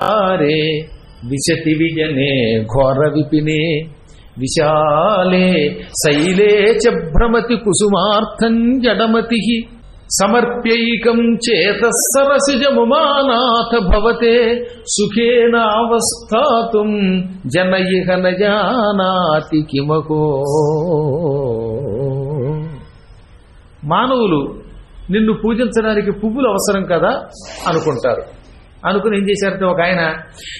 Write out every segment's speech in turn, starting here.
ఆరే విశతి విజనే ఘోర విపినే విశాలే శైలే చ కుసుమార్థం జడమతి సమర్ప్యైకం చేత సరసిజముమానాథ భవతే సుఖేనావస్థాతుం జన ఇహ న జానాతి కిమకో మానవులు నిన్ను పూజించడానికి పువ్వులు అవసరం కదా అనుకుంటారు. అనుకుని ఏం చేశారంటే ఒక ఆయన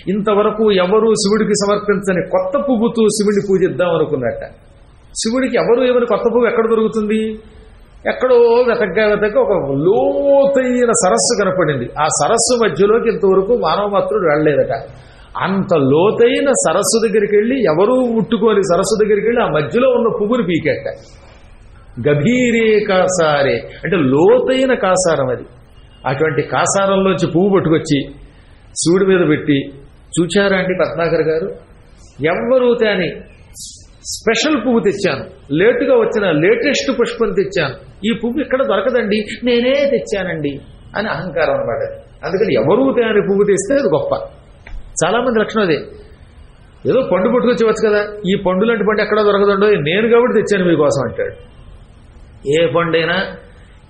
ఇంతవరకు ఎవరు శివుడికి సమర్పించని కొత్త పువ్వుతో శివుడిని పూజిద్దాం అనుకున్నట్ట. శివుడికి ఎవరు ఏమని కొత్త పువ్వు ఎక్కడ దొరుకుతుంది? ఎక్కడో వెతగ్గా వెతక ఒక లోతైన సరస్సు కనపడింది. ఆ సరస్సు మధ్యలోకి ఇంతవరకు మానవ మాత్రుడు వెళ్ళలేదట. అంత లోతైన సరస్సు దగ్గరికి వెళ్ళి ఎవరూ ముట్టుకోని సరస్సు దగ్గరికి వెళ్ళి ఆ మధ్యలో ఉన్న పువ్వుని పీకెట్ట గభీరే కాసారే. అంటే లోతైన కాసారం అది. అటువంటి కాసారంలోంచి పువ్వు పట్టుకొచ్చి శివుడి మీద పెట్టి చూచారా అండి పద్మాకర్ గారు? ఎవ్వరూ తేని స్పెషల్ పువ్వు తెచ్చాను. లేటుగా వచ్చిన లేటెస్ట్ పుష్పం తెచ్చాను. ఈ పువ్వు ఇక్కడ దొరకదండి నేనే తెచ్చానండి అని అహంకారం అనమాట అందుకని ఎవరూ తేని పువ్వు తెస్తే అది గొప్ప. చాలా మంది లక్షణం అదే. ఏదో పండు పట్టుకొచ్చివచ్చు కదా ఈ పండు లాంటి పండు ఎక్కడ దొరకదండో నేను కాబట్టి తెచ్చాను మీకోసం అంటాడు. ఏ పండైనా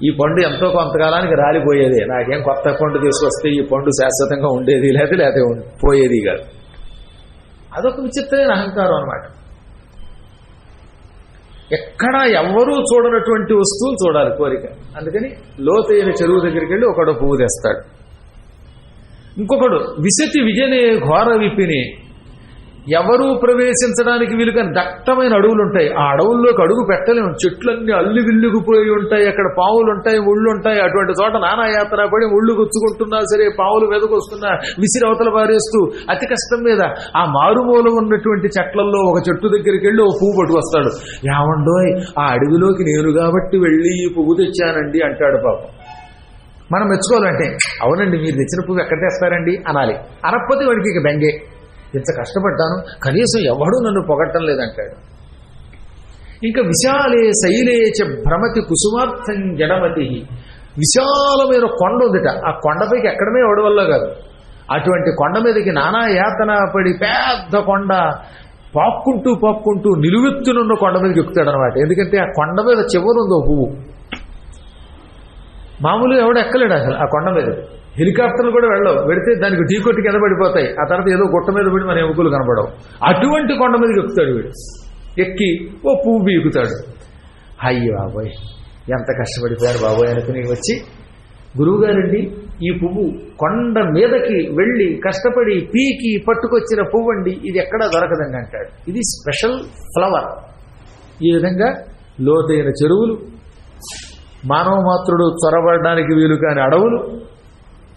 ఈ పండు ఎంతో కొంతకాలానికి రాలిపోయేది. నాకేం కొత్త పండు తీసుకొస్తే ఈ పండు శాశ్వతంగా ఉండేది లేదా లేదా పోయేది కాదు. అదొక విచిత్రమైన అహంకారం అనమాట ఎక్కడా ఎవ్వరూ చూడనటువంటి వస్తువులు చూడాలి కోరిక. అందుకని లోతైన చెరువు దగ్గరికి వెళ్ళి ఒకడు పువ్వు తెస్తాడు. ఇంకొకడు విశతి విజయనే ఘోర విప్పిని ఎవరూ ప్రవేశించడానికి వీలుగా దట్టమైన అడవులు ఉంటాయి ఆ అడవుల్లోకి అడుగు పెట్టలేము. చెట్లన్నీ అల్లి విల్లుకుపోయి ఉంటాయి. అక్కడ పావులు ఉంటాయి ఒళ్ళు ఉంటాయి అటువంటి చోట నానా యాత్ర పడి ఒళ్ళు గుచ్చుకుంటున్నా సరే పావులు వెదకొస్తున్నా విసిరవతల పారేస్తూ అతి కష్టం మీద ఆ మారుమూల ఉన్నటువంటి చెట్లలో ఒక చెట్టు దగ్గరికి వెళ్ళి ఓ పువ్వు పట్టుకొస్తాడు. ఏమండోయ్ ఆ అడవిలోకి నేను కాబట్టి వెళ్ళి ఈ పువ్వు తెచ్చానండి అంటాడు పాపం. మనం మెచ్చుకోవాలంటే అవునండి మీరు తెచ్చిన పువ్వు ఎక్కడ తెస్తారండి? అనాలి. అనకపోతే వాడికి ఇక బెంగే. ఇంత కష్టపడ్డాను? కనీసం ఎవడూ నన్ను పొగట్టం లేదంటాడు. ఇంకా విశాలే శైలే చ భ్రమతి కుసుమార్థం జడమతి విశాలమైన కొండ ఉందిట. ఆ కొండపైకి ఎక్కడమే ఎవడి వల్ల కాదు. అటువంటి కొండ మీదకి నానా యాతన పడి పెద్ద కొండ పాక్కుంటూ పాక్కుంటూ నిలువెత్తునున్న కొండ మీదకి ఎక్కుతాడు అనమాట ఎందుకంటే ఆ కొండ మీద చివరి ఉందో పువ్వు. మామూలుగా ఎవడు ఎక్కలేడు అసలు ఆ కొండ మీద. హెలికాప్టర్లు కూడా వెళ్ళవు. వెడితే దానికి ఢీ కొట్టి కింద పడిపోతాయి. ఆ తర్వాత ఏదో గుట్ట మీద పడి మన ఎముకలు కనబడవు. అటువంటి కొండ మీదకి ఎక్కుతాడు వీడు. ఎక్కి ఓ పువ్వు బీకుతాడు అయ్యి బాబోయ్ ఎంత కష్టపడిపోయారు బాబోయ్ అనుకుని వచ్చి గురువుగారండి ఈ పువ్వు కొండ మీదకి వెళ్ళి కష్టపడి పీకి పట్టుకొచ్చిన పువ్వు అండి ఇది ఎక్కడా దొరకదండి అంటాడు. ఇది స్పెషల్ ఫ్లవర్. ఈ విధంగా లోతైన చెరువులు మానవ మాత్రుడు చొరబడడానికి వీలు కాని అడవులు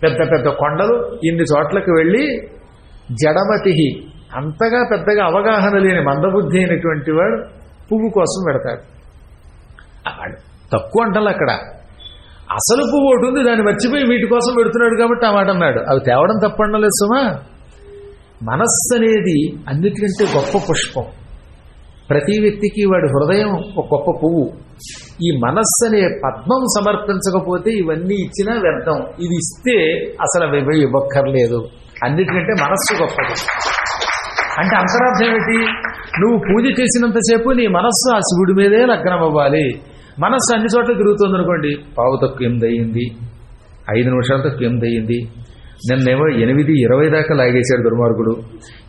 పెద్ద పెద్ద కొండలు ఇన్ని చోట్లకు వెళ్ళి జడమతి అంతగా పెద్దగా అవగాహన లేని మందబుద్ధి అయినటువంటి వాడు పువ్వు కోసం పెడతాడు. వాడు తక్కువ అంటారు అక్కడ. అసలు పువ్వు ఒకటి ఉంది దాన్ని మర్చిపోయి వీటి కోసం పెడుతున్నాడు కాబట్టి ఆ మాట అన్నాడు. అవి తేవడం తప్పండలేదు సుమా. మనస్సు అనేది అన్నిటికంటే గొప్ప పుష్పం. ప్రతి వ్యక్తికి వాడి హృదయం ఒక గొప్ప పువ్వు. ఈ మనస్సు అనే పద్మం సమర్పించకపోతే ఇవన్నీ ఇచ్చినా వ్యర్థం. ఇది ఇస్తే అసలు అవి ఇవ్వక్కర్లేదు. అన్నిటికంటే మనస్సు గొప్పది. అంటే అంతరార్థం ఏమిటి నువ్వు పూజ చేసినంతసేపు నీ మనస్సు ఆ శివుడి మీదే లగ్నం అవ్వాలి మనస్సు అన్ని చోట్ల తిరుగుతుంది అనుకోండి పావు తక్కువ ఎనిమిది అయ్యింది ఐదు నిమిషాల తక్కువ ఎనిమిది అయ్యింది. నిన్నేమో ఎనిమిది ఇరవై దాకా లాగేశాడు దుర్మార్గుడు.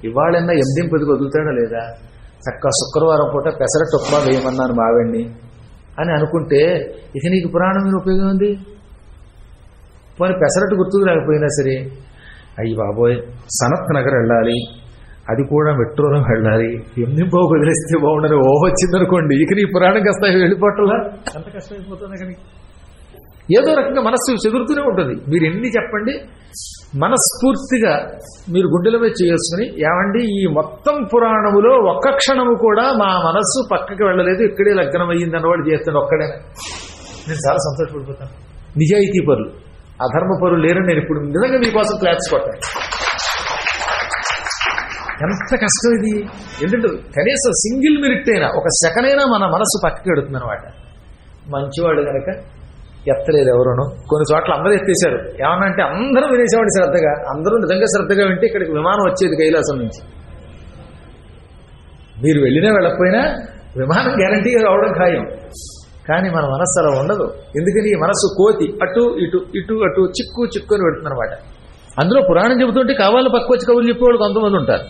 ఇవాళన్నా ఎనిమిది పదికి వదులుతాడా లేదా? చక్క శుక్రవారం పూట పెసరట్టు ఉప్మా వేయమన్నాను మావెండి అని అనుకుంటే ఇక నీకు పురాణం మీద ఉపయోగం ఉంది? పోనీ పెసరట్టు గుర్తుకు రాకపోయినా సరే అయ్యి బాబోయ్ సనత్ నగర్ వెళ్ళాలి అది కూడా మెట్రోలో వెళ్ళాలి ఎన్ని బాగు వదిలేస్తే బాగుండని ఓ వచ్చిందనుకోండి ఇక నీ పురాణం కాస్త వెళ్ళిపోవట్లా అంత కష్టమైపోతుంది కానీ ఏదో రకంగా మనస్సు చెదురుతూనే ఉంటుంది. మీరు ఎన్ని చెప్పండి మనస్ఫూర్తిగా మీరు గుండెల మీద చేసుకుని ఏమండి ఈ మొత్తం పురాణములో ఒక్క క్షణము కూడా మా మనస్సు పక్కకి వెళ్ళలేదు ఇక్కడే లగ్నం అయ్యింది అన్నవాడు చేస్తాడు ఒక్కడే. నేను చాలా సంతోషపడిపోతాను. నిజాయితీ పరులు. అధర్మ పరులు లేరని నేను ఇప్పుడు నిజంగా మీకోసం క్లాస్ కొట్టాను. ఎంత కష్టం ఇది. ఎందుకంటే కనీసం సింగిల్ మినిట్ అయినా ఒక సెకండ్ అయినా మన మనసు పక్కకి పెడుతుంది అనమాట మంచివాడు కనుక ఎత్తలేదు ఎవరును. కొన్ని చోట్ల అందరూ ఎత్తేశారు. ఏమన్నా అంటే అందరూ వినేసేవాడు శ్రద్ధగా. అందరూ నిజంగా శ్రద్ధగా వింటే ఇక్కడికి విమానం వచ్చేది కైలాసం నుంచి. మీరు వెళ్ళినా వెళ్ళకపోయినా విమానం గ్యారంటీగా రావడం ఖాయం. కానీ మన మనస్సు అలా ఉండదు. ఎందుకని? ఈ మనస్సు కోతి అటు ఇటు ఇటు అటు చిక్కు చిక్కు అని పెడుతుంది అనమాట అందులో పురాణం చెబుతుంటే కావాలి పక్క వచ్చి కబుర్లు చెప్పేవాళ్ళు కొంతమంది ఉంటారు.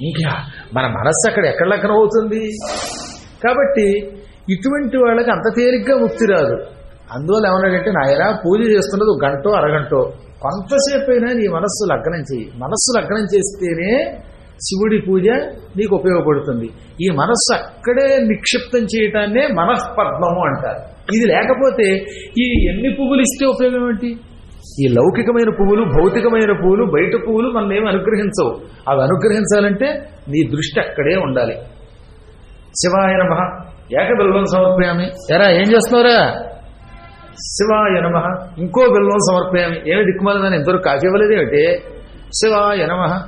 ఇంకా మన మనస్సు అక్కడ ఎక్కడ లగ్నం అవుతుంది? కాబట్టి ఇటువంటి వాళ్ళకి అంత తేలిగ్గా ముక్తి రాదు. అందువల్ల ఏమన్నాడంటే నాయన పూజ చేస్తున్నది ఒక గంటో అరగంటో. కొంతసేపు అయినా నీ మనస్సు లగ్నం చేయి. మనస్సు లగ్నం చేస్తేనే శివుడి పూజ నీకు ఉపయోగపడుతుంది. ఈ మనస్సు అక్కడే నిక్షిప్తం చేయటాన్నే మనఃపద్మము అంటారు. ఇది లేకపోతే ఈ ఎన్ని పువ్వులు ఇస్తే ఉపయోగం ఏంటి? ఈ లౌకికమైన పువ్వులు భౌతికమైన పువ్వులు బయట పువ్వులు మనల్ని ఏమి అనుగ్రహించవు. అవి అనుగ్రహించాలంటే నీ దృష్టి అక్కడే ఉండాలి. శివాయ నమ. ఏక బిల్వం సమర్పయామి. ఎరా ఏం చేస్తున్నారా శివాయ నమ. ఇంకో బిల్వం సమర్పయామి. ఏమి దిక్కుమలదని ఎంతవరకు కాఫీ ఇవ్వలేదు ఏమిటి? శివాయ నమ.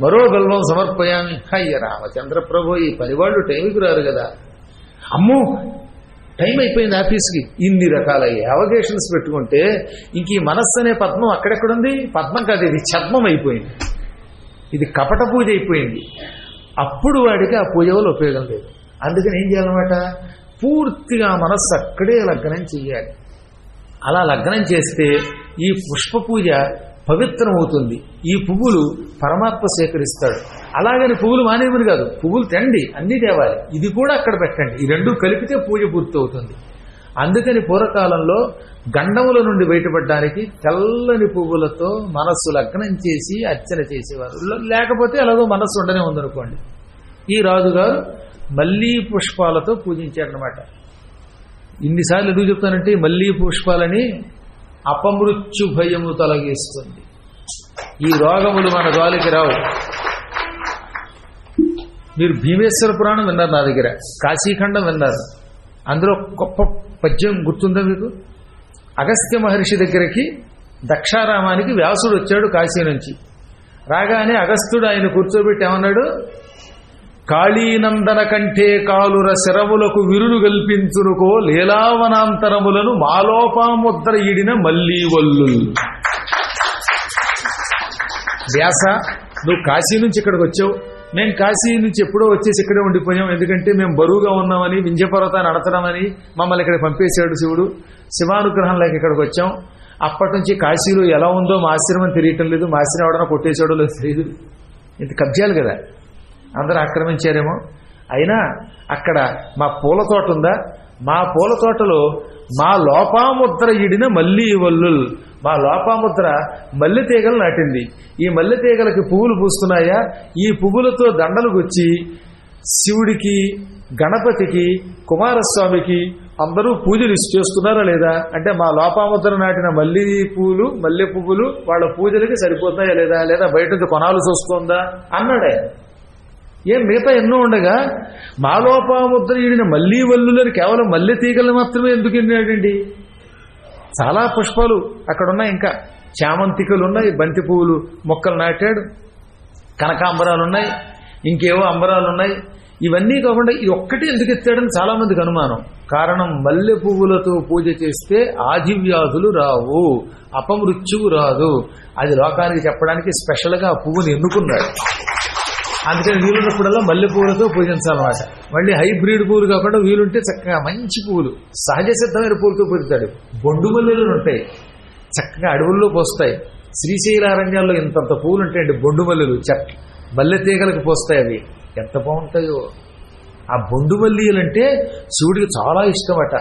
మరో బిల్వం సమర్పయామి. అయ్య రామచంద్ర ప్రభు ఈ పనివాళ్ళు టైంకి రారు కదా. అమ్మో టైం అయిపోయింది ఆఫీస్కి. ఇన్ని రకాల యావగేషన్స్ పెట్టుకుంటే ఇంక ఈ మనస్సు అనే పద్మం అక్కడెక్కడుంది? పద్మం కాదు ఇది చద్మం అయిపోయింది. ఇది కపట పూజ అయిపోయింది. అప్పుడు వాడికి ఆ పూజ వల్ల ఉపయోగం లేదు. అందుకని ఏం చేయాలన్నమాట? పూర్తిగా మనస్సు అక్కడే లగ్నం చేయాలి అలా లగ్నం చేస్తే ఈ పుష్ప పూజ పవిత్రమవుతుంది. ఈ పువ్వులు పరమాత్మ సేకరిస్తాడు. అలాగని పువ్వులు మానేమని కాదు. పువ్వులు తండి అన్ని తేవాలి. ఇది కూడా అక్కడ పెట్టండి. ఈ రెండు కలిపితే పూజ పూర్తవుతుంది. అందుకని పూర్వకాలంలో గండముల నుండి బయటపడడానికి తెల్లని పువ్వులతో మనస్సు లగ్నం చేసి అర్చన చేసేవారు. లేకపోతే అలాగో మనస్సు ఉండనే ఉందనుకోండి. ఈ రాజుగారు మల్లీ పుష్పాలతో పూజించారనమాట ఇన్నిసార్లు ఎందుకు చెప్తానంటే మళ్ళీ పుష్పాలని అపమృత్యు భయము తొలగిస్తుంది. ఈ రోగములు మన గాలికి రావు. మీరు భీమేశ్వర పురాణం విన్నారు నా దగ్గర కాశీఖండం విన్నారు. అందులో గొప్ప పద్యం గుర్తుందా మీకు? అగస్త్య మహర్షి దగ్గరికి దక్షారామానికి వ్యాసుడు వచ్చాడు కాశీ నుంచి. రాగానే అగస్త్యుడు ఆయన కూర్చోబెట్టి ఏమన్నాడు? కాళీనందన కంటే కాలుర శరములకు విరులు కల్పించునుకో లీలావనాంతరములను మాలోపాముద్ర ఈడిన మల్లీ వల్లు వ్యాస నువ్వు కాశీ నుంచి ఇక్కడికి వచ్చావు. మేము కాశీ నుంచి ఎప్పుడో వచ్చేసి ఇక్కడే ఉండిపోయాం. ఎందుకంటే మేము బరువుగా ఉన్నామని వింధ్యపర్వతాన్ని అడతడమని మమ్మల్ని ఇక్కడ పంపేశాడు శివుడు. శివానుగ్రహం లేక ఇక్కడికి వచ్చాం. అప్పటి నుంచి కాశీలో ఎలా ఉందో మా ఆశ్రమం తెలియటం లేదు. మా ఆశ్రమం ఎవడన్నా కొట్టేశాడో లేదు తెలియదు. ఇంత కబ్జాలు కదా. అందరూ ఆక్రమించారేమో. అయినా అక్కడ మా పూల తోట ఉందా? మా పూల తోటలో మా లోపాముద్ర ఇడిన మల్లి వల్లుల్. మా లోపాముద్ర మల్లె తీగలు నాటింది. ఈ మల్లె తీగలకి పువ్వులు పూస్తున్నాయా? ఈ పువ్వులతో దండలు గుచ్చి శివుడికి గణపతికి కుమారస్వామికి అందరూ పూజలు చేస్తున్నారా లేదా? అంటే మా లోపాముద్ర నాటిన మల్లి పువ్వులు మల్లె పువ్వులు వాళ్ళ పూజలకి సరిపోతున్నాయా లేదా? లేదా బయట కొనాలు చూస్తుందా అన్నాడు అన్నాడే ఏం మిగతా ఎన్నో ఉండగా మాలోపాముద్ర ఈడిన మల్లీ వల్లులని కేవలం మల్లె తీగలు మాత్రమే ఎందుకు ఎన్నాడండి చాలా పుష్పాలు అక్కడున్నాయి ఇంకా. చామంతికలు ఉన్నాయి బంతి పువ్వులు మొక్కలు నాటాడు. కనకాంబరాలు ఉన్నాయి ఇంకేవో అంబరాలు ఉన్నాయి ఇవన్నీ కాకుండా ఈ ఒక్కటి ఎందుకు ఎత్తాడని చాలా మందికి అనుమానం. కారణం మల్లె పువ్వులతో పూజ చేస్తే ఆదివ్యాధులు రావు అపమృత్యువు రాదు. అది లోకానికి చెప్పడానికి స్పెషల్గా ఆ పువ్వుని ఎన్నుకున్నాడు. అందుకని వీలున్నప్పుడల్లా మల్లె పువ్వులతో పూజించాలన్నమాట మళ్ళీ హైబ్రిడ్ పువ్వులు కాకుండా వీలుంటే చక్కగా మంచి పువ్వులు సహజ సిద్ధమైన పూలతో పూజిస్తాడు. బొండు మల్లెలు ఉంటాయి. చక్కగా అడవుల్లో పోస్తాయి. శ్రీశైల అరణ్యాల్లో ఇంతంత పువ్వులు ఉంటాయండి బొండు మల్లెలు. చక్క మల్లె తీగలకు పోస్తాయి అవి. ఎంత బాగుంటాయో. ఆ బొండు అంటే శివుడికి చాలా ఇష్టమట.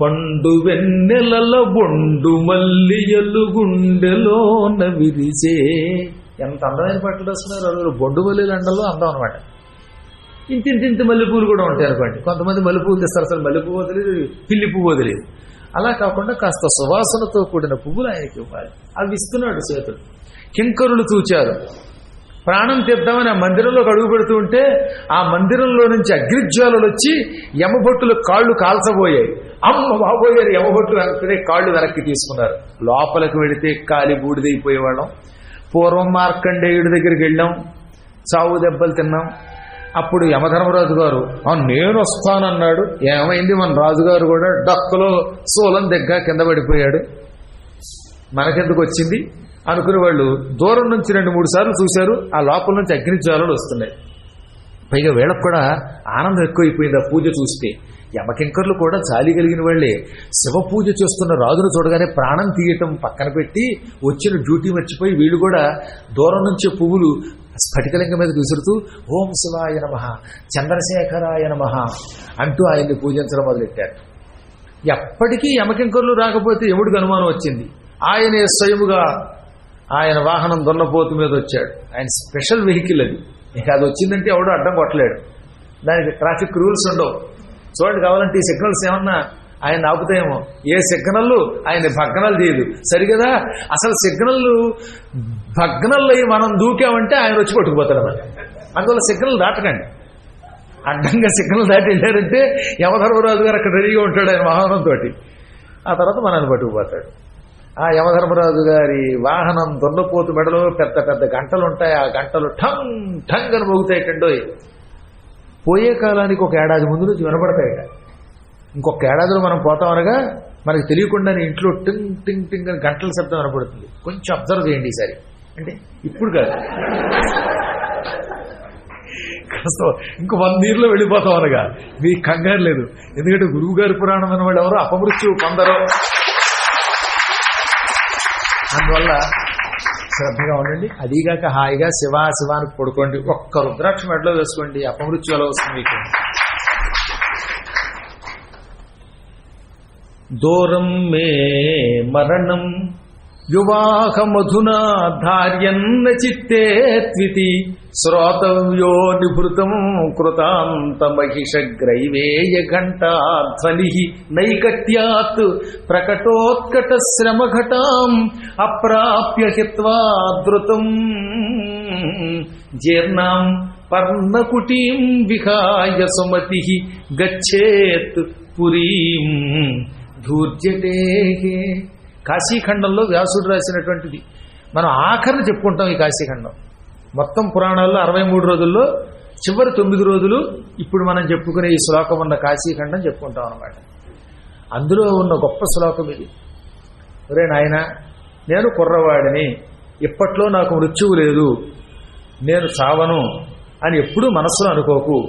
పండు వెన్నెలలో బొండు మల్లియలు గుండెలోన విరిసే ఎంత అందమైన బట్టలు వస్తున్నారు అసలు బొండు మల్లెలు అండలో అందం అనమాట ఇంత ఇంత ఇంత మల్లెపూలు కూడా ఉంటాయి అనుకోండి. కొంతమంది మల్లెపూలు తెస్తారు అసలు మల్లెపువ్వు వదిలేదు పిల్లి పువ్వు వదిలేదు అలా కాకుండా కాస్త సువాసనతో కూడిన పువ్వులు ఆయనకి ఇవ్వాలి. అవి ఇస్తున్నాడు చేతుడు కింకరులు చూచారు. ప్రాణం తెద్దామని ఆ మందిరంలోకి అడుగు పెడుతూ ఉంటే ఆ మందిరంలో నుంచి అగ్నిజ్వాలలు వచ్చి యమభట్టులు కాళ్ళు కాల్చబోయాయి. అమ్మ బాబోయారు యమభట్టులు వెనక్కి కాళ్ళు వెనక్కి తీసుకున్నారు. లోపలికి వెడితే కాలి బూడిదైపోయేవాళ్ళం. పూర్వం మార్కండేయుడి దగ్గరికి వెళ్ళాం. చావు దెబ్బలు తిన్నాం. అప్పుడు యమధర్మరాజు గారు నేను వస్తానన్నాడు. ఏమైంది? మన రాజుగారు కూడా డక్కలో సోలం దగ్గర కింద పడిపోయాడు. మనకెందుకు వచ్చింది? అనుకునే వాళ్ళు దూరం నుంచి రెండు మూడు సార్లు చూశారు. ఆ లోపల నుంచి అగ్ని జ్వాలలు వస్తున్నాయి. పైగా వీళ్ళకు కూడా ఆనందం ఎక్కువైపోయింది ఆ పూజ చూస్తే. యమకింకర్లు కూడా జాలి కలిగిన వాళ్ళే. శివ పూజ చేస్తున్న రాజును చూడగానే ప్రాణం తీయటం పక్కన పెట్టి వచ్చిన డ్యూటీ మర్చిపోయి వీళ్ళు కూడా దూరం నుంచి పువ్వులు స్ఫటికలింగం మీద విసురుతూ ఓం శివాయ నమ చంద్రశేఖరాయ నమ అంటూ ఆయన్ని పూజించడం మొదలెట్టారు. ఎప్పటికీ యమకింకర్లు రాకపోతే ఎవడికి అనుమానం వచ్చింది. ఆయనే స్వయముగా ఆయన వాహనం దున్నపోతు మీద వచ్చాడు. ఆయన స్పెషల్ వెహికల్ అది. ఇక అది వచ్చిందంటే ఎవడో అడ్డం కొట్టలేడు. దానికి ట్రాఫిక్ రూల్స్ ఉండవు. చూడండి కావాలంటే ఈ సిగ్నల్స్ ఏమన్నా ఆయన ఆపుతాయేమో? ఏ సిగ్నల్ ఆయన భగ్నాలు తీయదు. సరిగదా? అసలు సిగ్నల్ భగ్నల్ అయ్యి మనం దూకామంటే ఆయన వచ్చి పట్టుకుపోతాడు మరి. అందువల్ల సిగ్నల్ దాటకండి. అడ్డంగా సిగ్నల్ దాటి వెళ్ళారంటే యమధర్మరాజు గారు అక్కడ రెడీగా ఉంటాడు ఆయన వాహనంతో ఆ తర్వాత మనల్ని పట్టుకుపోతాడు. ఆ యమధర్మరాజు గారి వాహనం దొండపోతు మెడలో పెద్ద పెద్ద గంటలు ఉంటాయి ఆ గంటలు ఠంగ్ ఠంగ్ అని మోగుతాయి కండోయ్ పోయే కాలానికి ఒక ఏడాది ముందు నుంచి వినపడతాయట. ఇంకొక ఏడాదిలో మనం పోతాం అనగా మనకి తెలియకుండానే ఇంట్లో టింగ్ టింగ్ టింగ్ అని గంటల శబ్దం వినపడుతుంది. కొంచెం అబ్జర్వ్ చేయండి ఈసారి. అంటే ఇప్పుడు కాదు. కాస్త ఇంకో వన్ నీరులో వెళ్ళిపోతాం అనగా మీకు కంగారు లేదు. ఎందుకంటే గురువు గారి పురాణం అన్న వాళ్ళు ఎవరు అపమృత్యు పొందరు. అందువల్ల శ్రద్ధగా ఉండండి. అదీగాక హాయిగా శివ శివానికి పడుకోండి. ఒక్క రుద్రాక్ష మెడలో వేసుకోండి. అపమృత్యు ఎలా వస్తుంది మీకు. దూరం మే మరణం యువాహమధునా ధార్యన్న చిత్తే త్వితి శ్రోతవ్యో నిభృతం కృతాంత మహిష గ్రైవేయ ఘంటాధ్వని నైకట్యాత్ ప్రకటోత్కట శ్రమఘటాం అప్రాప్య హిత్వా ధృతం జీర్ణాం పర్ణకుటీం విహాయ సుమతి గచ్చేత్ పురీం ధూర్జటే కాశీఖండంలో వ్యాసుడు రాసినటువంటిది. మనం ఆఖరిని చెప్పుకుంటాం ఈ కాశీఖండం. మొత్తం పురాణాల్లో అరవై మూడు రోజుల్లో చివరి తొమ్మిది రోజులు ఇప్పుడు మనం చెప్పుకునే ఈ శ్లోకం ఉన్న కాశీఖండం చెప్పుకుంటాం అనమాట అందులో ఉన్న గొప్ప శ్లోకం ఇది. ఒరే నాయన నేను కుర్రవాడిని. ఇప్పట్లో నాకు మృత్యువు లేదు. నేను చావను అని ఎప్పుడూ మనసులో అనుకోకు.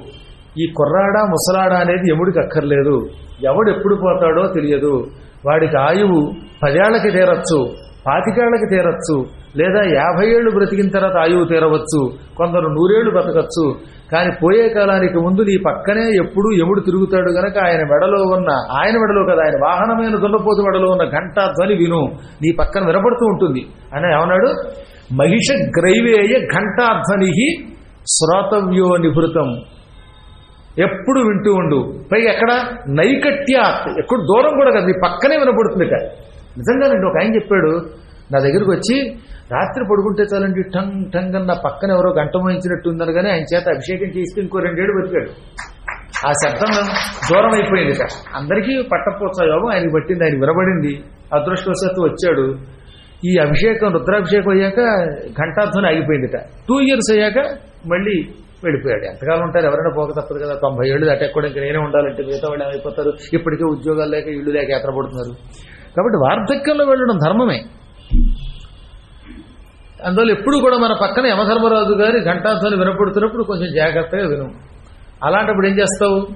ఈ కుర్రాడా ముసలాడా అనేది ఎముడికి అక్కర్లేదు. ఎవడు ఎప్పుడు పోతాడో తెలియదు. వాడికి ఆయువు పదేళ్ళకి తీరచ్చు పాతికేళ్ళకి తీరచ్చు లేదా యాభై ఏళ్ళు బ్రతికిన తర్వాత ఆయువు తీరవచ్చు కొందరు నూరేళ్ళు బ్రతకచ్చు కానీ పోయే కాలానికి ముందు నీ పక్కనే ఎప్పుడు ఎముడు తిరుగుతాడు గనక ఆయన మెడలో ఉన్న ఆయన మెడలో కదా ఆయన వాహనమైన దున్నపోతు మెడలో ఉన్న ఘంటా ధ్వని విను. నీ పక్కన వినపడుతూ ఉంటుంది. అని ఏమన్నాడు? మహిష గ్రైవేయ ఘంటాధ్వని శ్రోతవ్యో నిభృతం ఎప్పుడు వింటూ ఉండు. పైగా ఎక్కడ? నైకట్యాత్ ఎక్కడ దూరం కూడా కదా. మీ పక్కనే వినపడుతుందిట. నేను ఒక ఆయన చెప్పాడు. నా దగ్గరికి వచ్చి రాత్రి పడుకుంటే చాలండి టంగ్ టంగ్ అన్న పక్కన ఎవరో గంట మోయించినట్టు ఉందని కానీ ఆయన చేత అభిషేకం చేస్తే ఇంకో రెండేళ్ళు బతికాడు. ఆ శబ్దం దూరం అయిపోయింది ఇక అందరికీ పట్టపోత్సవ యోగం ఆయనకి పట్టింది. ఆయన వినబడింది. అదృష్టవశాత్తు వచ్చాడు. ఈ అభిషేకం రుద్రాభిషేకం అయ్యాక ఘంటాధ్వని ఆగిపోయిందిట. టూ ఇయర్స్ అయ్యాక మళ్ళీ వెళ్ళిపోయాడు. ఎంతకాలం ఉంటారు? ఎవరైనా పోక తప్పదు కదా. తొంభై ఏళ్ళు దాటాక ఇంకా నేనే ఉండాలంటే మిగతా వాళ్ళు ఏమైపోతారు? ఇప్పటికే ఉద్యోగాలు లేక ఇళ్ళు లేక యాత్ర పడుతున్నారు కాబట్టి వార్ధక్యంలో వెళ్ళడం ధర్మమే. అందువల్ల ఎప్పుడు కూడా మన పక్కన యమధర్మరాజు గారి ఘంటాధ్వని వినపడుతున్నప్పుడు కొంచెం జాగ్రత్తగా విను. అలాంటప్పుడు ఏం చేస్తావు?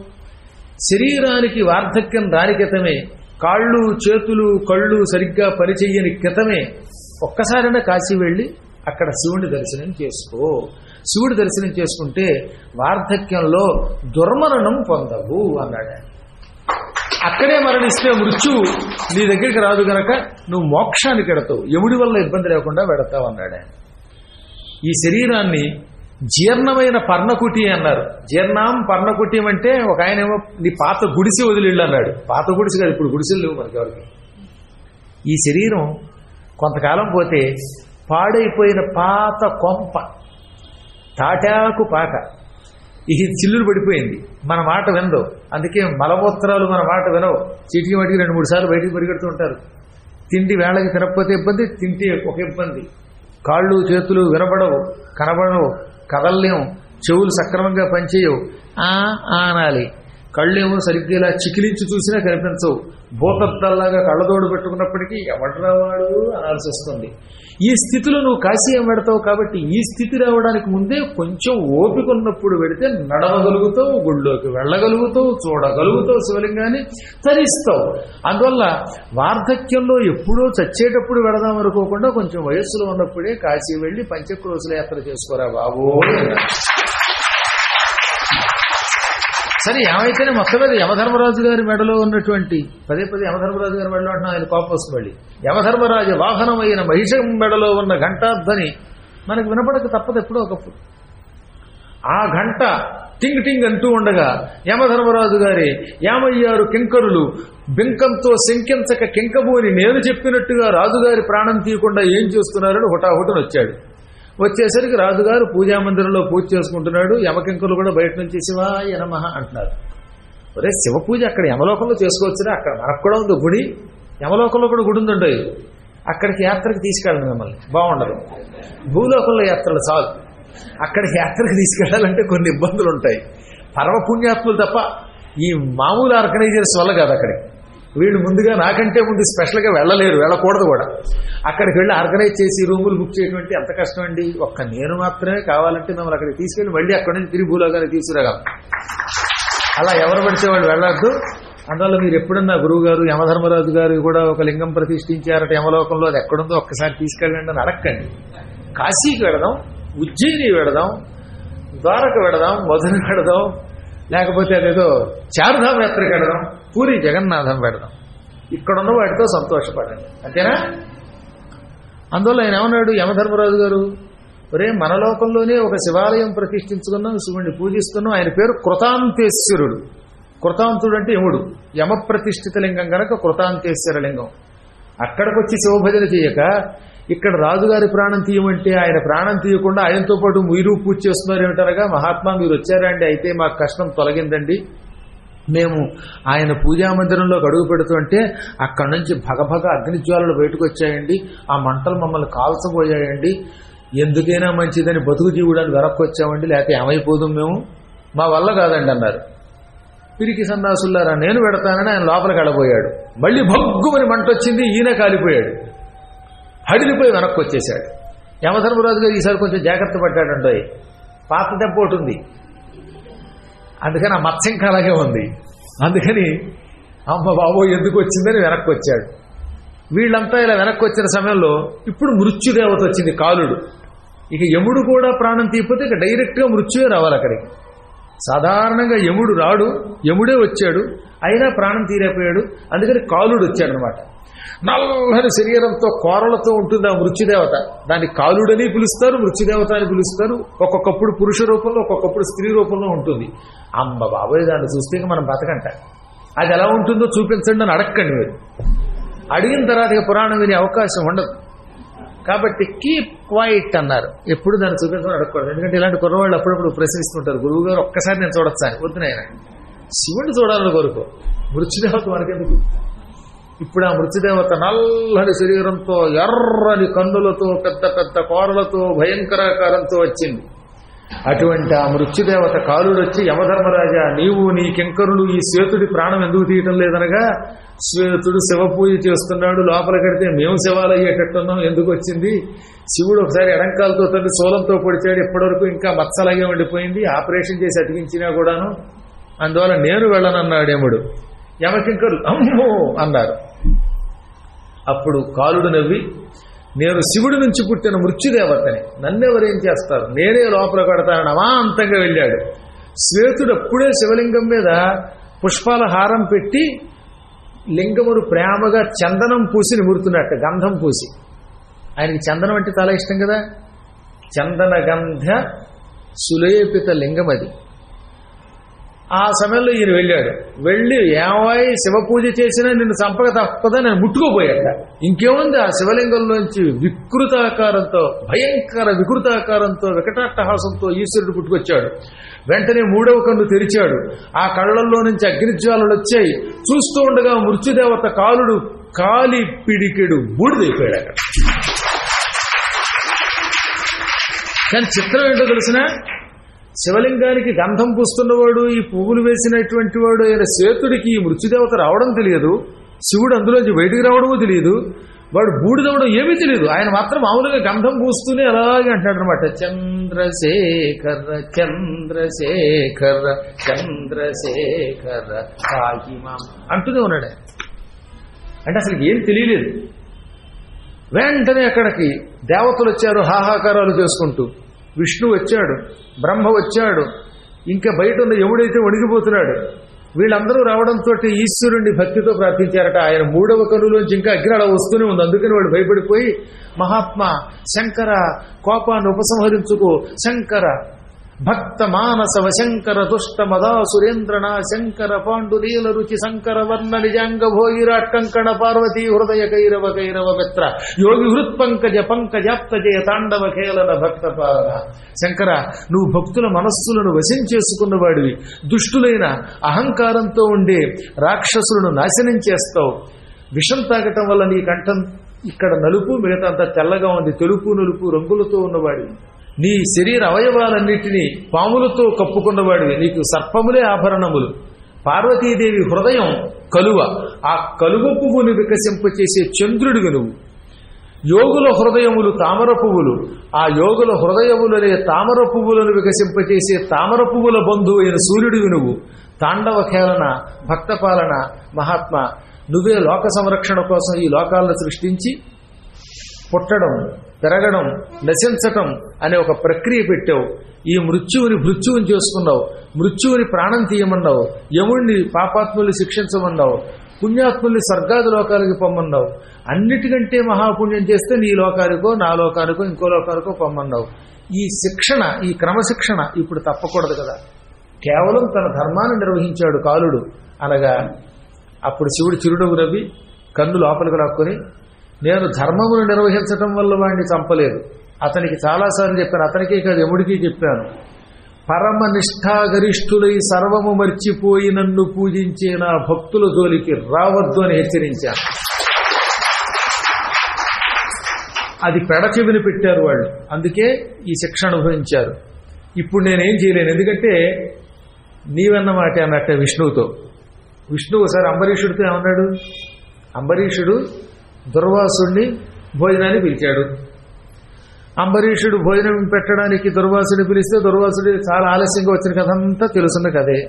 శరీరానికి వార్ధక్యం రాని క్రితమే కాళ్ళు చేతులు కళ్ళు సరిగ్గా పనిచేయని క్రితమే ఒక్కసారైనా కాశీ వెళ్ళి అక్కడ శివుడి దర్శనం చేసుకో. శివుడి దర్శనం చేసుకుంటే వార్ధక్యంలో దుర్మరణం పొందవు అన్నాడు అక్కడే మరణిస్తే మృత్యువు నీ దగ్గరికి రాదు గనక నువ్వు మోక్షానికి పెడతావు ఎముడి వల్ల ఇబ్బంది లేకుండా వెడతావు అన్నాడు ఆయన. ఈ శరీరాన్ని జీర్ణమైన పర్ణకుటి అన్నారు. జీర్ణం పర్ణకుటీం అంటే ఒక ఆయన ఏమో నీ పాత గుడిసి వదిలిళ్ళు అన్నాడు. పాత గుడిసి కాదు ఇప్పుడు గుడిసెలు లేవు మనకి ఎవరికి. ఈ శరీరం కొంతకాలం పోతే పాడైపోయిన పాత కొంప. తాటాకు పాక ఇది చిల్లులు పడిపోయింది. మన మాట వినదు. అందుకే మలమూత్రాలు మన మాట వినవు. చీటికి మటికి రెండు మూడు సార్లు బయటికి పరిగెడుతూ ఉంటారు. తిండి వేళకి తినకపోతే ఇబ్బంది తింటే ఒక ఇబ్బంది. కాళ్ళు చేతులు వినబడవు కనబడవు కదలలేము చెవులు సక్రమంగా పనిచేయవు. ఆ అనాలి. కళ్ళేమో సరిగ్గా ఇలా చికిలించి చూసినా కనిపించవు. భూతద్దల్లాగా కళ్ళదోడు పెట్టుకున్నప్పటికీ ఎవడరా వాడు అనాల్సి వస్తుంది. ఈ స్థితిలో నువ్వు కాశీ ఏం పెడతావు కాబట్టి ఈ స్థితి రావడానికి ముందే కొంచెం ఓపిక ఉన్నప్పుడు పెడితే నడవగలుగుతావు గుళ్ళోకి వెళ్ళగలుగుతావు చూడగలుగుతావు శివలింగాన్ని తరిస్తావు. అందువల్ల వార్ధక్యంలో ఎప్పుడో చచ్చేటప్పుడు వెళదాం అనుకోకుండా కొంచెం వయస్సులో ఉన్నప్పుడే కాశీ వెళ్ళి పంచక్రోశుల యాత్ర చేసుకోరా బాబో సరే ఏమైతేనే మొత్తం మీద యమధర్మరాజు గారి మెడలో ఉన్నటువంటి పదే పదే యమధర్మరాజు గారి మెడలో అంటున్నా ఆయన కోపం వస్తుంది మళ్ళీ. యమధర్మరాజు వాహనమైన మహిష మెడలో ఉన్న ఘంటాధ్వని మనకు వినపడక తప్పదు ఎప్పుడో ఒకప్పుడు. ఆ గంట టింగ్ టింగ్ అంటూ ఉండగా యమధర్మరాజు గారి యామయ్యారు కింకరులు బింకంతో శంకించక కింకబోని నేను చెప్పినట్టుగా రాజుగారి ప్రాణం తీయకుండా ఏం చేస్తున్నారని హుటాహుటని వచ్చాడు వచ్చేసరికి రాజుగారు పూజా మందిరంలో పూజ చేసుకుంటున్నాడు యమకింకలు కూడా బయట నుంచి శివాయ నమ అంటున్నారు. ఒరే శివ పూజ అక్కడ యమలోకంలో చేసుకోవచ్చురా? అక్కడ మనకు కూడా ఉంది గుడి. యమలోకంలో కూడా గుడి ఉందండి. అక్కడికి యాత్రకు తీసుకెళ్ళండి మిమ్మల్ని. బాగుండదు. భూలోకంలో యాత్రలు చాలు. అక్కడికి యాత్రకు తీసుకెళ్ళాలంటే కొన్ని ఇబ్బందులు ఉంటాయి. పరమ పుణ్యాత్ములు తప్ప ఈ మామూలు ఆర్గనైజర్స్ వల్ల కాదు అక్కడికి. వీళ్ళు ముందుగా నాకంటే ముందు స్పెషల్గా వెళ్ళలేరు వెళ్ళకూడదు కూడా. అక్కడికి వెళ్ళి ఆర్గనైజ్ చేసి రూములు బుక్ చేయడం అంటే ఎంత కష్టం అండి? ఒక్క నేను మాత్రమే కావాలంటే మిమ్మల్ని అక్కడికి తీసుకెళ్ళి మళ్ళీ అక్కడి నుంచి తిరిగి భూలోకాన్ని తీసుకురాగలం. అలా ఎవరు పడితే వాళ్ళు వెళ్ళద్దు. అందువల్ల మీరు ఎప్పుడన్నా గురువు గారు యమధర్మరాజు గారు కూడా ఒక లింగం ప్రతిష్ఠించారట యమలోకంలో అది ఎక్కడుందో ఒక్కసారి తీసుకెళ్ళండి అని అడక్కండి. కాశీకి వెళదాం ఉజ్జయిని వెళదాం ద్వారక వెళదాం మధుర వెళదాం లేకపోతే అదేదో చారుధామ యాత్రకి వెళదాం. పూరి జగన్నాథం పెడదాం. ఇక్కడున్న వాటితో సంతోషపడండి. అంతేనా? అందువల్ల ఆయన ఏమన్నాడు? యమధర్మరాజు గారు ఒరే మన లోకంలోనే ఒక శివాలయం ప్రతిష్ఠించుకున్నాం శివుణ్ణి పూజిస్తున్నాం. ఆయన పేరు కృతాంతేశ్వరుడు. కృతాంతుడు అంటే యముడు. యమ ప్రతిష్ఠిత లింగం కనుక కృతాంతేశ్వర లింగం. అక్కడికొచ్చి శివభజన చేయక ఇక్కడ రాజుగారి ప్రాణం తీయమంటే ఆయన ప్రాణం తీయకుండా ఆయనతో పాటు మీరు పూజ చేస్తున్నారు ఏమిటనగా మహాత్మా మీరు వచ్చారండి అయితే మాకు కష్టం తొలగిందండి. మేము ఆయన పూజా మందిరంలోకి అడుగు పెడుతుంటే అక్కడి నుంచి భగభగ అగ్నిజ్వాలలు బయటకు వచ్చాయండి. ఆ మంటలు మమ్మల్ని కాల్చబోయాయండి. ఎందుకైనా మంచిదని బతుకు జీవుడానికి వెనక్కి వచ్చామండి. లేకపోతే ఏమైపోదు మేము? మా వల్ల కాదండి అన్నారు. పిరికి సన్నాసులారా నేను పెడతానని ఆయన లోపలికి వెళ్ళబోయాడు. మళ్ళీ భగ్గుమని మంట వచ్చింది ఈయన కాలిపోయాడు. హడిలిపోయి వెనక్కి వచ్చేశాడు. యమధర్మరాజు గారు ఈసారి కొంచెం జాగ్రత్త పడ్డాడండి. పాత దెబ్బ ఒకటి ఉంది. అందుకని ఆ మత్స్య ఇంకా అలాగే ఉంది. అందుకని అమ్మ బాబో ఎందుకు వచ్చిందని వెనక్కి వచ్చాడు. వీళ్ళంతా ఇలా వెనక్కి వచ్చిన సమయంలో ఇప్పుడు మృత్యుదేవత వచ్చింది కాలుడు. ఇక యముడు కూడా ప్రాణం తీపితే ఇక డైరెక్ట్గా మృత్యువే రావాలి అక్కడికి. సాధారణంగా యముడు రాడు యముడే వచ్చాడు. అయినా ప్రాణం తీరైపోయాడు. అందుకని కాలుడు వచ్చాడనమాట. నల్లని శరీరంతో కోరలతో ఉంటుంది ఆ మృత్యుదేవత. దాన్ని కాలుడని పిలుస్తారు మృత్యుదేవత అని పిలుస్తారు. ఒక్కొక్కప్పుడు పురుష రూపంలో ఒక్కొక్కప్పుడు స్త్రీ రూపంలో ఉంటుంది. అమ్మ బాబోయ్ దాన్ని చూస్తే మనం బతకంట. అది ఎలా ఉంటుందో చూపించండి అని అడగండి మీరు. అడిగిన తర్వాత పురాణం వినే అవకాశం ఉండదు. కాబట్టి కీప్ క్వైట్ అన్నారు. ఎప్పుడు దాన్ని చూపించడం అడగకూడదు. ఎందుకంటే ఇలాంటి కుర్రవాళ్ళు అప్పుడప్పుడు ప్రశ్నిస్తుంటారు. గురువు గారు ఒక్కసారి నేను చూడొచ్చా అని శివుణ్ణి చూడాలని కోరుకో. మృత్యుదేవత మనకెందుకు ఇప్పుడు ఆ మృత్యుదేవత నల్లని శరీరంతో ఎర్రని కన్నులతో పెద్ద పెద్ద కోరలతో భయంకరాకారంతో వచ్చింది. అటువంటి ఆ మృత్యుదేవత కాలుడు వచ్చి యమధర్మరాజా నీవు నీ కింకరులు ఈ శ్వేతుడి ప్రాణం ఎందుకు తీయటం లేదనగా శ్వేతుడు శివ పూజ చేస్తున్నాడు లోపల కడితే మేము శివాలు అయ్యేటట్టున్నాం ఎందుకు వచ్చింది? శివుడు ఒకసారి ఎడంకాలతో తండ్రి సోలంతో పొడిచాడు ఇప్పటివరకు ఇంకా మత్సలాగే ఉండిపోయింది ఆపరేషన్ చేసి అతికించినా కూడాను అందువల్ల నేను వెళ్ళనన్నాడు ఎముడు యమకింకరులు అమ్మో! అన్నారు. అప్పుడు కాలుడు నవ్వి నేను శివుడి నుంచి పుట్టిన మృత్యుదేవతని నన్నెవరేం చేస్తారు? నేనే లోపల కడతానని అమాంతంగా వెళ్ళాడు. శ్వేతుడు అప్పుడే శివలింగం మీద పుష్పాల హారం పెట్టి లింగముడు ప్రేమగా చందనం పూసి నిమురుతున్నట్టు గంధం పూసి. ఆయనకి చందనం అంటే చాలా ఇష్టం కదా? చందన గంధ సులేపిత లింగం అది ఆ సమయంలో ఈయన వెళ్ళాడు. వెళ్ళి ఏమాయి శివ పూజ చేసినా నిన్ను చంపక తప్పదని నేను ముట్టుకోపోయాట ఇంకేముంది? ఆ శివలింగంలోంచి వికృతాకారంతో భయంకర వికృతాకారంతో వికటాట్టహాసంతో ఈశ్వరుడు పుట్టుకొచ్చాడు. వెంటనే మూడవ కన్ను తెరిచాడు. ఆ కళ్ళల్లో నుంచి అగ్నిజ్వాలలు వచ్చాయి. చూస్తూ ఉండగా మృత్యుదేవత కాలుడు కాలి పిడికెడు బూడిదైపోయాడు అక్కడ. కానీ చిత్రం ఏంటో తెలిసినా? శివలింగానికి గంధం పూస్తున్నవాడు ఈ పువ్వులు వేసినటువంటి వాడు అయిన సేతుడికి ఈ మృత్యుదేవత రావడం తెలియదు. శివుడు అందులోంచి బయటికి రావడమూ తెలియదు. వాడు బూడిదవడం ఏమీ తెలియదు. ఆయన మాత్రం మామూలుగా గంధం పూస్తూనే అలాగే అంటాడు అనమాట చంద్రశేఖర చంద్రశేఖర చంద్రశేఖర సాహిమా అంటూనే ఉన్నాడు అంటే అసలు ఏం తెలియలేదు. వెంటనే అక్కడికి దేవతలు వచ్చారు హాహాకారాలు చేసుకుంటూ. విష్ణు వచ్చాడు బ్రహ్మ వచ్చాడు ఇంకా బయట ఉన్న యముడైతే వణిగిపోతున్నాడు. వీళ్ళందరూ రావడంతో ఈశ్వరుణ్ణి భక్తితో ప్రార్థించారట. ఆయన మూడవ కనులోంచి ఇంకా అగ్ని అలా వస్తూనే ఉంది. అందుకని వాడు భయపడిపోయి మహాత్మా శంకర కోపాన్ని ఉపసంహరించుకో శంకర భక్త మానసవ శంకర దుష్ట మదా సురేంద్రణ శంకర పాండులీల రుచి శంకర వర్ణ నిజాంగ భోగిరాట్ కంకణ పార్వతీ హృదయ కైరవ కైరవ మిత్ర యోగి హృత్పంకజ పంకజాప్త జయ తాండవ కేలన భక్త పాలన శంకర నువ్వు భక్తుల మనస్సులను వశం చేసుకున్నవాడివి దుష్టులైన అహంకారంతో ఉండే రాక్షసులను నాశనం చేస్తావు. విషం తాగటం వల్ల నీ కంఠం ఇక్కడ నలుపు మిగతా అంతా తెల్లగా ఉంది. తెలుపు నలుపు రంగులతో ఉన్నవాడివి. నీ శరీర అవయవాలన్నిటినీ పాములతో కప్పుకున్నవాడివి. నీకు సర్పములే ఆభరణములు. పార్వతీదేవి హృదయం కలువ. ఆ కలువ పువ్వుని వికసింపచేసే చంద్రుడివి నువ్వు. యోగుల హృదయములు తామర పువ్వులు. ఆ యోగుల హృదయములనే తామర పువ్వులను వికసింపచేసే తామర పువ్వుల బంధువు అయిన సూర్యుడివి నువ్వు. తాండవ ఖేళన భక్తపాలన మహాత్మ నువ్వే లోక సంరక్షణ కోసం ఈ లోకాలను సృష్టించి పుట్టడం. పెరగడం నశించటం అనే ఒక ప్రక్రియ పెట్టావు. ఈ మృత్యువుని మృత్యువుని చేసుకున్నావు. మృత్యువుని ప్రాణం తీయమన్నావు. యముణ్ణి పాపాత్ముల్ని శిక్షించమన్నావు. పుణ్యాత్ముల్ని స్వర్గాది లోకాలకి పొమ్మన్నావు. అన్నిటికంటే మహాపుణ్యం చేస్తే నీ లోకానికో నా లోకానికో ఇంకో లోకానికో పొమ్మన్నావు. ఈ శిక్షణ ఈ క్రమశిక్షణ ఇప్పుడు తప్పకూడదు కదా. కేవలం తన ధర్మాన్ని నిర్వహించాడు కాలుడు. అనగా అప్పుడు శివుడు చిరుడవు రవి కన్ను లోపలికి లాక్కొని నేను ధర్మమును నిర్వహించటం వల్ల వాడిని చంపలేదు. అతనికి చాలాసార్లు చెప్పాను అతనికే కాదు ఎముడికి చెప్పాను. పరమ నిష్ఠాగరిష్ఠులై సర్వము మర్చిపోయి నన్ను పూజించే నా భక్తుల జోలికి రావద్దు అని హెచ్చరించాను. అది పెడచెవిని పెట్టారు వాళ్ళు. అందుకే ఈ శిక్ష అనుభవించారు. ఇప్పుడు నేనేం చేయలేను. ఎందుకంటే నీవన్న మాట అన్నట్టే విష్ణువుతో. విష్ణువు ఒకసారి అంబరీషుడితో ఏమన్నాడు? అంబరీషుడు దుర్వాసుడిని భోజనాన్ని పిలిచాడు. అంబరీషుడు భోజనం పెట్టడానికి దుర్వాసుని పిలిస్తే దుర్వాసుడు చాలా ఆలస్యంగా వచ్చిన కథ అంతా తెలుసున్న కదే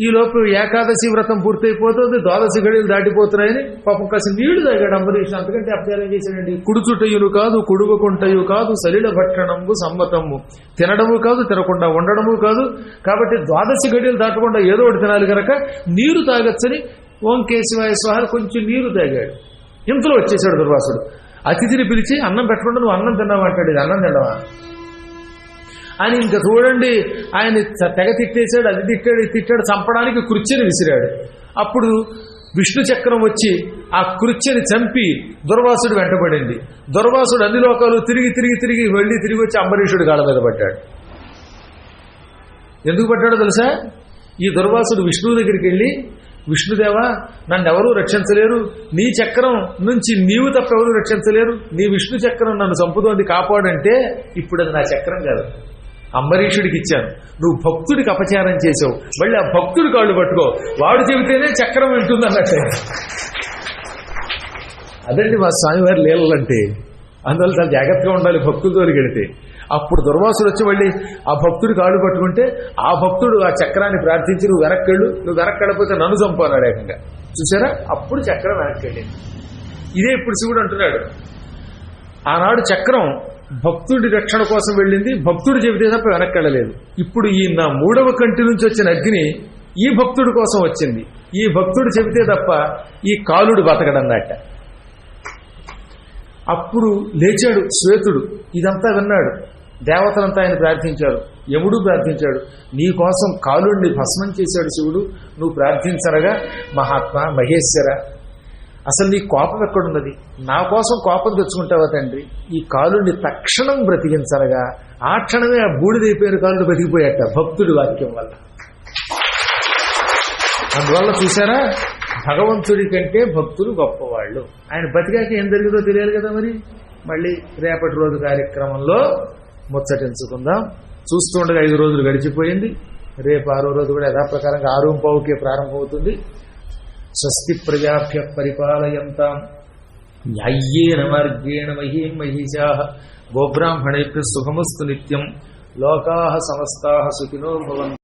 ఈ ఏకాదశి వ్రతం పూర్తయిపోతుంది ద్వాదశి గడియలు దాటిపోతున్నాయని పాపం కాసి నీళ్ళు తాగాడు అంబరీష్ అంతకంటే అభ్యాసం చేశాడండి. కుడుచుటయులు కాదు కుడుగుకుంటయు కాదు సలిల భక్షణము సమ్మతము. తినడము కాదు తినకుండా ఉండడము కాదు. కాబట్టి ద్వాదశి గడియలు దాటకుండా ఏదో ఒకటి తినాలి కనుక నీరు తాగొచ్చని ఓం కేశవాయ స్వాహ కొంచెం నీరు తాగాడు. ఇంతలో వచ్చేసాడు దుర్వాసుడు. అతిథిని పిలిచి అన్నం పెట్టకుండా నువ్వు అన్నం తిన్నావా? అంటాడు. ఇది అన్నం తిన్నావా అని ఇంకా చూడండి ఆయన తెగ తిట్టేశాడు అది తిట్టాడు ఇది తిట్టాడు చంపడానికి కుర్చీని విసిరాడు. అప్పుడు విష్ణు చక్రం వచ్చి ఆ కుర్చీని చంపి దుర్వాసుడు వెంటబడింది. దుర్వాసుడు అన్ని లోకాలు తిరిగి తిరిగి తిరిగి వెళ్ళి తిరిగి వచ్చి అంబరీషుడు గాళ్ళ మీద పడ్డాడు. ఎందుకు పడ్డాడో తెలుసా? ఈ దుర్వాసుడు విష్ణువు దగ్గరికి వెళ్ళి విష్ణుదేవా నన్నెవరూ రక్షించలేరు. నీ చక్రం నుంచి నీవు తప్ప ఎవరు రక్షించలేరు. నీ విష్ణు చక్రం నన్ను చంపుతోంది కాపాడంటే ఇప్పుడు అది నా చక్రం కాదు. అంబరీషుడికి ఇచ్చాను నువ్వు భక్తుడికి అపచారం చేసావు మళ్ళీ ఆ భక్తుడి కాళ్ళు పట్టుకో. వాడు చెబితేనే చక్రం వింటుంది అన్నట్టే. అదండి మా స్వామివారి లీలలంటే. అందువల్ల చాలా జాగ్రత్తగా ఉండాలి భక్తులతో వెళితే అప్పుడు దుర్వాసుడు వచ్చి మళ్ళీ ఆ భక్తుడి కాళ్ళు పట్టుకుంటే ఆ భక్తుడు ఆ చక్రాన్ని ప్రార్థించి నువ్వు వెనక్కెళ్ళు నువ్వు వెనక్కెళ్ళకపోతే నన్ను చంపానాడు ఏకంగా చూసారా అప్పుడు చక్రం వెనక్కెళ్ళింది ఇదే ఇప్పుడు శివుడు అంటున్నాడు. ఆనాడు చక్రం భక్తుడి రక్షణ కోసం వెళ్ళింది భక్తుడు చెబితే తప్ప వెనక్కెళ్ళలేదు ఇప్పుడు ఈ నా మూడవ కంటి నుంచి వచ్చిన అగ్ని ఈ భక్తుడి కోసం వచ్చింది. ఈ భక్తుడు చెబితే తప్ప ఈ కాలుడు బతకడన్నట్ట. అప్పుడు లేచాడు శ్వేతుడు. ఇదంతా విన్నాడు. దేవతలంతా ఆయన ప్రార్థించారు యముడు ప్రార్థించాడు. నీ కోసం కాలుడిని భస్మం చేశాడు శివుడు. నువ్వు ప్రార్థించరగా మహాత్మా మహేశ్వర. అసలు నీ కోపం ఎక్కడున్నది? నా కోసం కోపం తెచ్చుకుంటావా తండ్రి? ఈ కాలుని తక్షణం బ్రతికించరగా ఆ క్షణమే ఆ బూడిదైపోయిన కాలుడు బతికిపోయాట భక్తుడి వాక్యం వల్ల. అందువల్ల చూసారా భగవంతుడి కంటే భక్తులు గొప్పవాళ్ళు. ఆయన బతికాక ఏం జరిగిందో తెలియాలి కదా మరి? మళ్ళీ రేపటి రోజు కార్యక్రమంలో ముచ్చటించుకుందాం. చూస్తూ ఉండగా ఐదు రోజులు గడిచిపోయింది. రేపు ఆరో రోజు కూడా యథాప్రకారంగా ఆరు పావుకే ప్రారంభమవుతుంది. స్వస్తి ప్రజాభ్య పరిపాలయంతాం. న్యాయ్యేన మార్గేణ మహీం మహిషా గోబ్రాహ్మణేభ్య సుఖమస్తు నిత్యం. లోకా సమస్తా సుఖినో భవంతు.